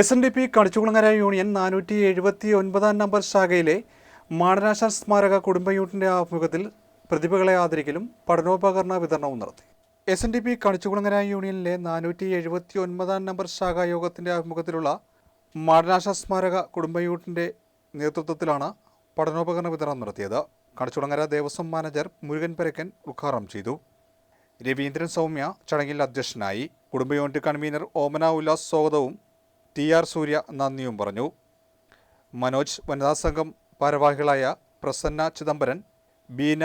S N D P Kanichukulangara union നാനൂറ്റി എഴുപത്തി ഒൻപതാം നമ്പർ ശാഖയിലെ മാടനാശാൻ സ്മാരക കുടുംബ യൂണിറ്റിന്റെ ആഭിമുഖ്യത്തിൽ പ്രതിഭകളെ ആദരിക്കലും പഠനോപകരണ വിതരണവും നടത്തി. S N D P Kanichukulangara യൂണിയനിലെ നാനൂറ്റി എഴുപത്തി ഒൻപതാം നമ്പർ ശാഖാ യോഗത്തിന്റെ ആഭിമുഖ്യത്തിലുള്ള മാടനാശ സ്മാരക കുടുംബ യൂണിറ്റിന്റെ നേതൃത്വത്തിലാണ് പഠനോപകരണ വിതരണം നടത്തിയത്. കണിച്ചുകുളങ്ങര ദേവസ്വം മാനേജർ മുരുകൻ പരക്കൻ ഉദ്ഘാടനം ചെയ്തു. രവീന്ദ്രൻ സൗമ്യ ചടങ്ങിൽ അധ്യക്ഷനായി കുടുംബ യൂണിറ്റ് കൺവീനർ ഓമന ഉല്ലാസ് സ്വാഗതവും ടി ആർ സൂര്യ നന്ദിയും പറഞ്ഞു. മനോജ് വനിതാ സംഘം ഭാരവാഹികളായ പ്രസന്ന ചിദംബരൻ ബീന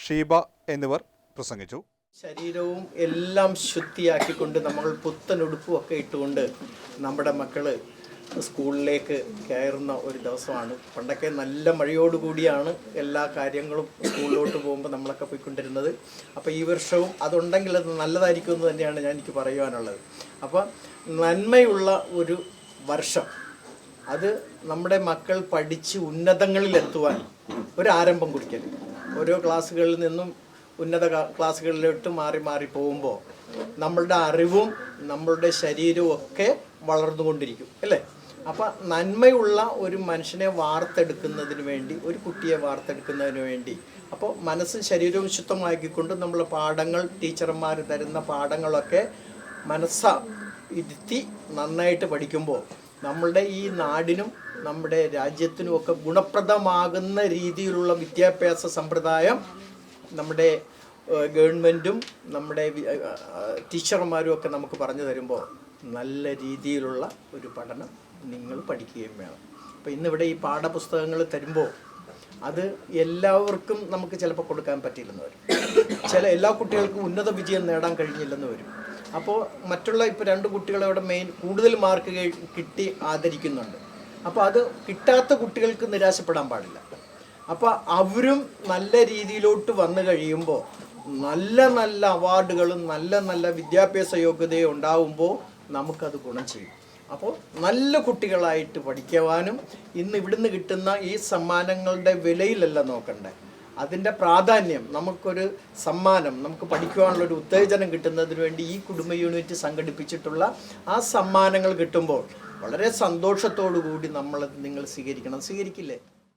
ഷീബ എന്നിവർ പ്രസംഗിച്ചു. ശരീരവും എല്ലാം ശുദ്ധിയാക്കിക്കൊണ്ട് നമ്മൾ പുത്തൻ ഉടുപ്പും ഒക്കെ ഇട്ടുകൊണ്ട് നമ്മുടെ മക്കൾ സ്കൂളിലേക്ക് കയറുന്ന ഒരു ദിവസമാണ്. പണ്ടൊക്കെ നല്ല മഴയോടുകൂടിയാണ് എല്ലാ കാര്യങ്ങളും സ്കൂളിലോട്ട് പോകുമ്പോൾ നമ്മളൊക്കെ പോയിക്കൊണ്ടിരുന്നത്. അപ്പോൾ ഈ വർഷവും അതുണ്ടെങ്കിൽ അത് നല്ലതായിരിക്കും എന്ന് തന്നെയാണ് ഞാൻ എനിക്ക് പറയുവാനുള്ളത്. അപ്പോൾ നന്മയുള്ള ഒരു വർഷം. അത് നമ്മുടെ മക്കൾ പഠിച്ച് ഉന്നതങ്ങളിൽ എത്തുവാൻ ഒരു ആരംഭം കുറിക്കരുത് ഓരോ ക്ലാസ്സുകളിൽ നിന്നും ഉന്നത ക്ലാസ്സുകളിലോട്ട് മാറി മാറി പോകുമ്പോൾ നമ്മളുടെ അറിവും നമ്മളുടെ ശരീരവും ഒക്കെ വളർന്നുകൊണ്ടിരിക്കും അല്ലേ? അപ്പം നന്മയുള്ള ഒരു മനുഷ്യനെ വാർത്തെടുക്കുന്നതിന് വേണ്ടി ഒരു കുട്ടിയെ വാർത്തെടുക്കുന്നതിന് വേണ്ടി അപ്പോൾ മനസ്സും ശരീരവും ശുദ്ധമാക്കിക്കൊണ്ട് നമ്മൾ പാഠങ്ങൾ ടീച്ചർമാർ തരുന്ന പാഠങ്ങളൊക്കെ മനസ്സ ഇരുത്തി നന്നായിട്ട് പഠിക്കുമ്പോൾ നമ്മളുടെ ഈ നാടിനും നമ്മുടെ രാജ്യത്തിനും ഒക്കെ ഗുണപ്രദമാകുന്ന രീതിയിലുള്ള വിദ്യാഭ്യാസ സമ്പ്രദായം നമ്മുടെ ഗവൺമെന്റും നമ്മുടെ ടീച്ചർമാരും ഒക്കെ നമുക്ക് പറഞ്ഞു തരുമ്പോൾ നല്ല രീതിയിലുള്ള ഒരു പഠനം നിങ്ങൾ പഠിക്കുകയും വേണം. അപ്പോൾ ഇന്നിവിടെ ഈ പാഠപുസ്തകങ്ങൾ തരുമ്പോൾ അത് എല്ലാവർക്കും നമുക്ക് ചിലപ്പോൾ കൊടുക്കാൻ പറ്റിയില്ലെന്ന് വരും. ചില എല്ലാ കുട്ടികൾക്കും ഉന്നത വിജയം നേടാൻ കഴിഞ്ഞില്ലെന്ന് വരും. അപ്പോൾ മറ്റുള്ള ഇപ്പോൾ രണ്ട് കുട്ടികളെ അവിടെ മെയിൻ കൂടുതൽ മാർക്ക് കിട്ടി ആദരിക്കുന്നുണ്ട്. അപ്പോൾ അത് കിട്ടാത്ത കുട്ടികൾക്ക് നിരാശപ്പെടാൻ പാടില്ല. അപ്പോൾ അവരും നല്ല രീതിയിലോട്ട് വന്നു കഴിയുമ്പോൾ നല്ല നല്ല അവാർഡുകളും നല്ല നല്ല വിദ്യാഭ്യാസ യോഗ്യതയും ഉണ്ടാവുമ്പോൾ നമുക്കത് ഗുണം ചെയ്യും. അപ്പോൾ നല്ല കുട്ടികളായിട്ട് പഠിക്കുവാനും ഇന്ന് ഇവിടുന്ന് കിട്ടുന്ന ഈ സമ്മാനങ്ങളുടെ വിലയിലല്ല നോക്കണ്ടേ. അതിന്റെ പ്രാധാന്യം നമുക്കൊരു സമ്മാനം നമുക്ക് പഠിക്കുവാനുള്ള ഒരു ഉത്തേജനം കിട്ടുന്നതിന് വേണ്ടി ഈ കുടുംബ യൂണിറ്റ് സംഘടിപ്പിച്ചിട്ടുള്ള ആ സമ്മാനങ്ങൾ കിട്ടുമ്പോൾ വളരെ സന്തോഷത്തോടു കൂടി നമ്മൾ നിങ്ങൾ സ്വീകരിക്കണം. സ്വീകരിക്കില്ലേ?